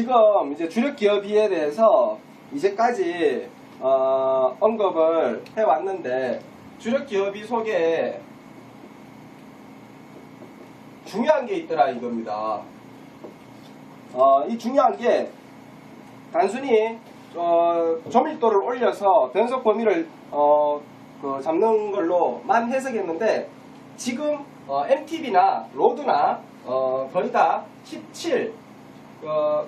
지금 이제 주력 기업비에 대해서 이제까지 어, 언급을 해왔는데 주력 기업이 속에 중요한 게 있더라 이겁니다. 어, 이 중요한 게 단순히 어, 조밀도를 올려서 변속 범위를 어, 그 잡는 걸로만 해석했는데 지금 어, MTB나 로드나 어, 거의 다 17, 어,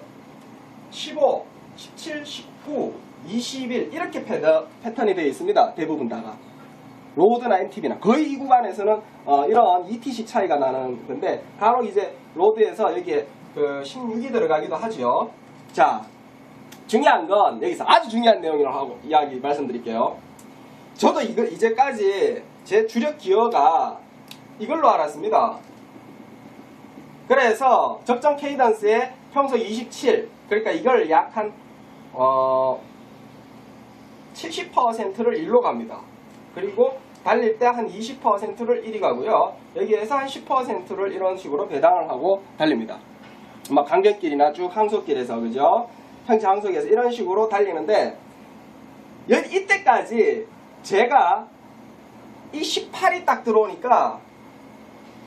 15, 17, 19, 21 이렇게 패턴이 되어 있습니다. 대부분 다가. 로드나 MTB나 거의 이 구간에서는 어, 이런 ETC 차이가 나는 건데 바로 이제 로드에서 여기에 그 16이 들어가기도 하죠. 자, 중요한 건 여기서 아주 중요한 내용이라고 하고 이야기 말씀드릴게요. 저도 이거 이제까지 제 주력 기어가 이걸로 알았습니다. 그래서 적정 케이던스의 평소 27 그러니까 이걸 약한 어, 70%를 일로 갑니다. 그리고 달릴 때 한 20%를 1이 가고요. 여기에서 한 10%를 이런 식으로 배당을 하고 달립니다. 막 강변길이나 쭉 항속길에서 그죠? 평지 항속에서 이런 식으로 달리는데 이때까지 제가 이 18이 딱 들어오니까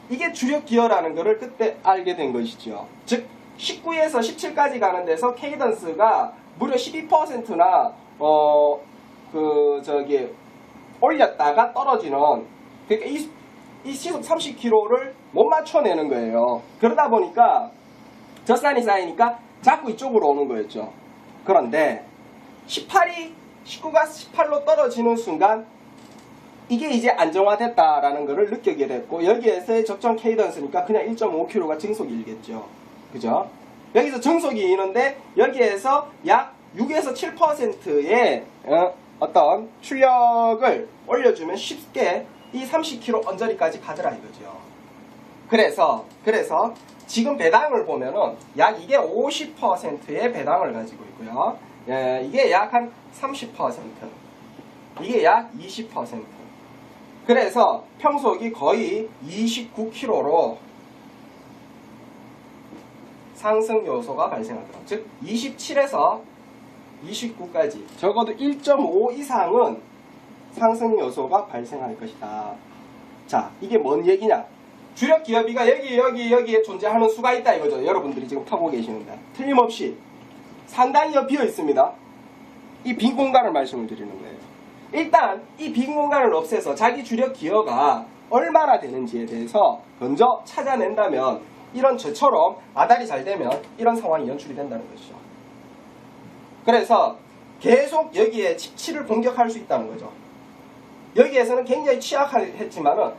이게 주력 기어라는 것을 그때 알게 된 것이죠. 즉 19에서 17까지 가는 데서 케이던스가 무려 12%나 어 그 저기 올렸다가 떨어지는 그러니까 이, 이 시속 30km를 못 맞춰내는 거예요. 그러다 보니까 젖산이 쌓이니까 자꾸 이쪽으로 오는 거였죠. 그런데 18이 19가 18로 떨어지는 순간 이게 이제 안정화됐다라는 것을 느끼게 됐고 여기에서의 적정 케이던스니까 그냥 1.5km가 증속이 일겠죠. 그죠? 여기서 증속이 이는데 여기에서 약 6에서 7%의 어, 떤 출력을 올려주면 쉽게 이 30km 언저리까지 가더라 이거죠. 그래서 그래서 지금 배당을 보면은 약 이게 50%의 배당을 가지고 있고요. 예, 이게 약 한 30%. 이게 약 20%. 그래서 평속이 거의 29km로 상승 요소가 발생하더라. 즉 27에서 29까지 적어도 1.5 이상은 상승 요소가 발생할 것이다. 자, 이게 뭔 얘기냐? 주력 기업이가 여기 여기 여기에 존재하는 수가 있다 이거죠. 여러분들이 지금 타고 계시는데 틀림없이 상당히 비어 있습니다. 이 빈 공간을 말씀을 드리는 거예요. 일단 이 빈 공간을 없애서 자기 주력 기어가 얼마나 되는지에 대해서 먼저 찾아낸다면 이런 저처럼 아달이 잘 되면 이런 상황이 연출이 된다는 것이죠. 그래서 계속 여기에 17을 공격할 수 있다는 거죠. 여기에서는 굉장히 취약했지만은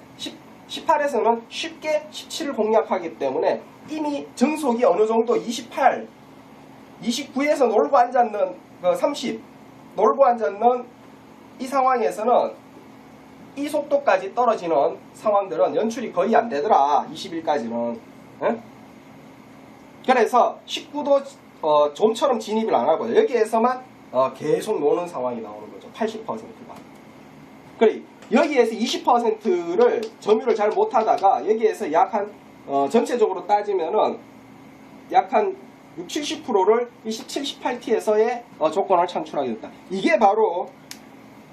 18에서는 쉽게 17을 공략하기 때문에 이미 정속이 어느 정도 28, 29에서 놀고 앉았는 그 30, 놀고 앉았는 이 상황에서는 이 속도까지 떨어지는 상황들은 연출이 거의 안 되더라. 21까지는. 그래서 19도 어, 좀처럼 진입을 안 하고 여기에서만 어, 계속 노는 상황이 나오는 거죠. 80%가. 그래 여기에서 20%를 점유를 잘 못하다가 여기에서 약한 전체적으로 따지면은 약 한 60, 70%를 27, 18T에서의 어, 조건을 창출하게 됐다. 이게 바로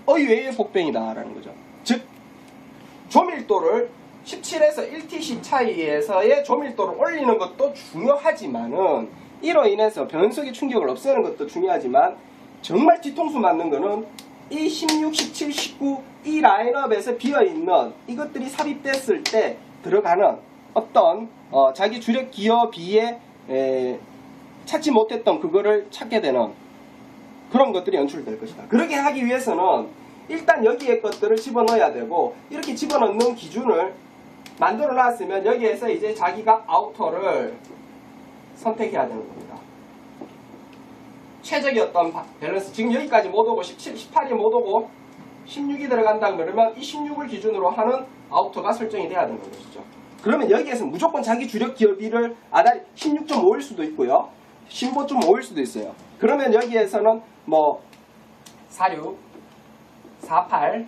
의외의 복병이다라는 거죠. 즉 조밀도를 17에서 1TC 차이에서의 조밀도를 올리는 것도 중요하지만은 이로 인해서 변속의 충격을 없애는 것도 중요하지만 정말 뒤통수 맞는 거는 이 16, 17, 19 이 라인업에서 비어있는 이것들이 삽입됐을 때 들어가는 어떤 어, 자기 주력 기어비에 에, 찾지 못했던 그거를 찾게 되는 그런 것들이 연출될 것이다. 그렇게 하기 위해서는 일단 여기에 것들을 집어넣어야 되고 이렇게 집어넣는 기준을 만들어 놨으면 여기에서 이제 자기가 아우터를 선택해야 되는 겁니다. 최적이었던 바- 밸런스 지금 여기까지 못 오고 17, 18이 못 오고 16이 들어간다 그러면 이 16을 기준으로 하는 아우터가 설정이 돼야 되는 것이죠. 그러면 여기에서 무조건 자기 주력 기어비를 아다리 16.5일 수도 있고요. 15.5일 수도 있어요. 그러면 여기에서는 뭐 46, 48,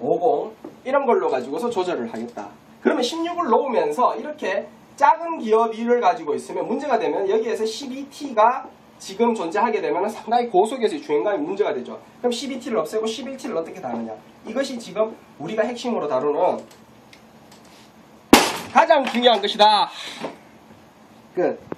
50 이런 걸로 가지고서 조절을 하겠다. 그러면 16을 놓으면서 이렇게 작은 기업 2를 가지고 있으면 문제가 되면 여기에서 12T가 지금 존재하게 되면 상당히 고속에서의 주행감이 문제가 되죠. 그럼 12T를 없애고 11T를 어떻게 다루냐. 이것이 지금 우리가 핵심으로 다루는 가장 중요한 것이다. 끝.